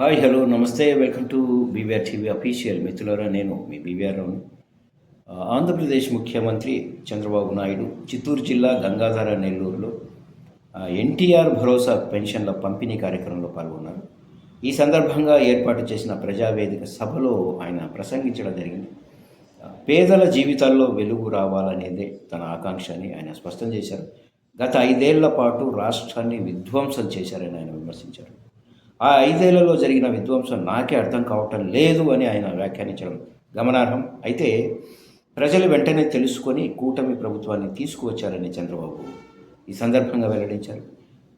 Hi hello నమస్తే welcome to BVR TV official మిత్రులారా నేను మీ బీవీఆర్ రావుని. ఆంధ్రప్రదేశ్ ముఖ్యమంత్రి చంద్రబాబు నాయుడు చిత్తూరు జిల్లా గంగాధర నెల్లూరులో ఎన్టీఆర్ భరోసా పెన్షన్ల పంపిణీ కార్యక్రమంలో పాల్గొన్నారు. ఈ సందర్భంగా ఏర్పాటు చేసిన ప్రజావేదిక సభలో ఆయన ప్రసంగించడం జరిగింది. పేదల జీవితాల్లో వెలుగు రావాలనేదే తన ఆకాంక్ష అని ఆయన స్పష్టం చేశారు. గత ఐదేళ్ళ పాటు రాష్ట్రాన్ని విధ్వంసం చేశారని ఆయన విమర్శించారు. ఆ ఐదేళ్ళలో జరిగిన విధ్వంసం నాకే అర్థం కావటం లేదు అని ఆయన వ్యాఖ్యానించడం గమనార్హం. అయితే ప్రజలు వెంటనే తెలుసుకొని కూటమి ప్రభుత్వాన్ని తీసుకువచ్చారని చంద్రబాబు ఈ సందర్భంగా వెల్లడించారు.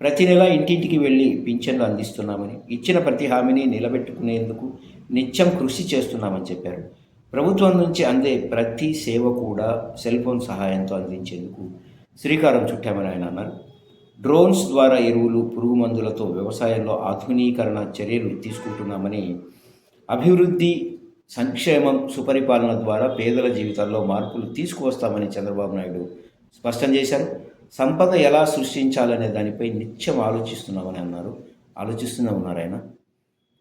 ప్రతి నెల ఇంటింటికి వెళ్ళి పింఛన్లు అందిస్తున్నామని ఇచ్చిన ప్రతి హామీని నిలబెట్టుకునేందుకు నిత్యం కృషి చేస్తున్నామని చెప్పారు. ప్రభుత్వం నుంచి అందే ప్రతి సేవ కూడా సెల్ ఫోన్ సహాయంతో అందించేందుకు శ్రీకారం చుట్టామని ఆయన అన్నారు. డ్రోన్స్ ద్వారా ఎరువులు పురుగు మందులతో వ్యవసాయంలో ఆధునీకరణ చర్యలు తీసుకుంటున్నామని అభివృద్ధి సంక్షేమం సుపరిపాలన ద్వారా పేదల జీవితాల్లో మార్పులు తీసుకువస్తామని చంద్రబాబు నాయుడు స్పష్టం చేశారు. సంపద ఎలా సృష్టించాలనే దానిపై నిత్యం ఆలోచిస్తున్నామని అన్నారు. ఆలోచిస్తూనే ఉన్నారు ఆయన.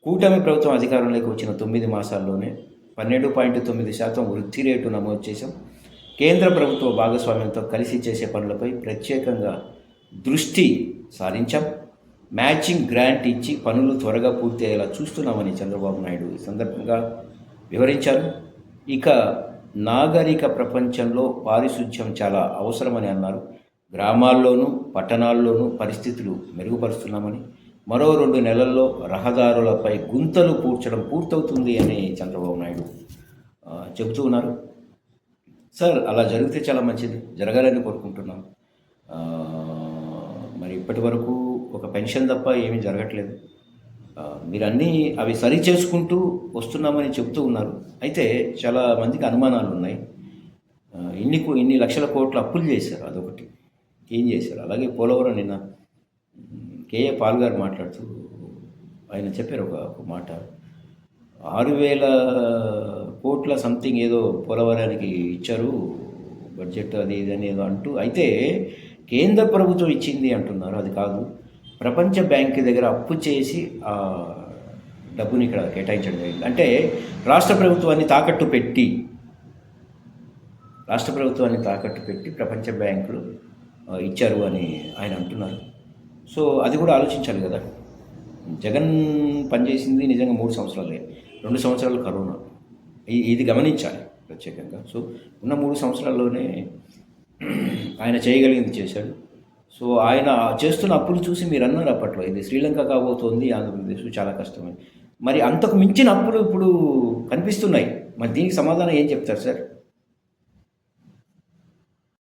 కూటమి ప్రభుత్వం అధికారంలోకి వచ్చిన తొమ్మిది మాసాల్లోనే పన్నెండు పాయింట్ తొమ్మిది శాతం వృద్ధి రేటు నమోదు చేశాం. కేంద్ర ప్రభుత్వ భాగస్వామ్యంతో కలిసి చేసే పనులపై ప్రత్యేకంగా దృష్టి సారించాం మ్యాచింగ్ గ్రాంట్ ఇచ్చి పనులు త్వరగా పూర్తి అయ్యేలా చూస్తున్నామని చంద్రబాబు నాయుడు ఈ సందర్భంగా వివరించారు. ఇక నాగరిక ప్రపంచంలో పారిశుధ్యం చాలా అవసరమని అన్నారు. గ్రామాల్లోనూ పట్టణాల్లోనూ పరిస్థితులు మెరుగుపరుస్తున్నామని మరో రెండు నెలల్లో రహదారులపై గుంతలు పూడ్చడం పూర్తవుతుంది అని చంద్రబాబు నాయుడు చెబుతూ ఉన్నారు. సార్ అలా జరిగితే చాలా మంచిది. జరగాలని కోరుకుంటున్నాం. మరి ఇప్పటి వరకు ఒక పెన్షన్ తప్ప ఏమీ జరగట్లేదు. మీరు అన్నీ అవి సరి చేసుకుంటూ వస్తున్నామని చెబుతూ ఉన్నారు. అయితే చాలా మందికి అనుమానాలు ఉన్నాయి. ఇన్ని ఇన్ని లక్షల కోట్లు అప్పులు చేశారు అదొకటి. ఏం చేశారు? అలాగే పోలవరం నిన్న కేఏ పాల్ గారు మాట్లాడుతూ ఆయన చెప్పారు ఒక ఒక మాట. ఆరు వేల కోట్ల సంథింగ్ ఏదో పోలవరానికి ఇచ్చారు బడ్జెట్ అది ఇది అని ఏదో అంటూ. అయితే కేంద్ర ప్రభుత్వం ఇచ్చింది అంటున్నారు. అది కాదు ప్రపంచ బ్యాంక్ దగ్గర అప్పు చేసి ఆ డబ్బుని ఇక్కడ కేటాయించడం జరిగింది. అంటే రాష్ట్ర ప్రభుత్వాన్ని తాకట్టు పెట్టి రాష్ట్ర ప్రభుత్వాన్ని తాకట్టు పెట్టి ప్రపంచ బ్యాంకులు ఇచ్చారు అని ఆయన అంటున్నారు. సో అది కూడా ఆలోచించాలి కదా. జగన్ పనిచేసింది నిజంగా మూడు సంవత్సరాలే. రెండు సంవత్సరాలు కరోనా. ఇది గమనించాలి ప్రత్యేకంగా. సో ఉన్న మూడు సంవత్సరాల్లోనే ఆయన చేయగలిగింది చేశాడు. సో ఆయన చేస్తున్న అప్పులు చూసి మీరు అన్నారు అప్పట్లో ఇది శ్రీలంక కాబోతోంది ఆంధ్రప్రదేశ్ చాలా కష్టమే మరి అంతకు మించిన అప్పులు ఇప్పుడు కనిపిస్తున్నాయి. మరి దీనికి సమాధానం ఏం చెప్తారు సార్?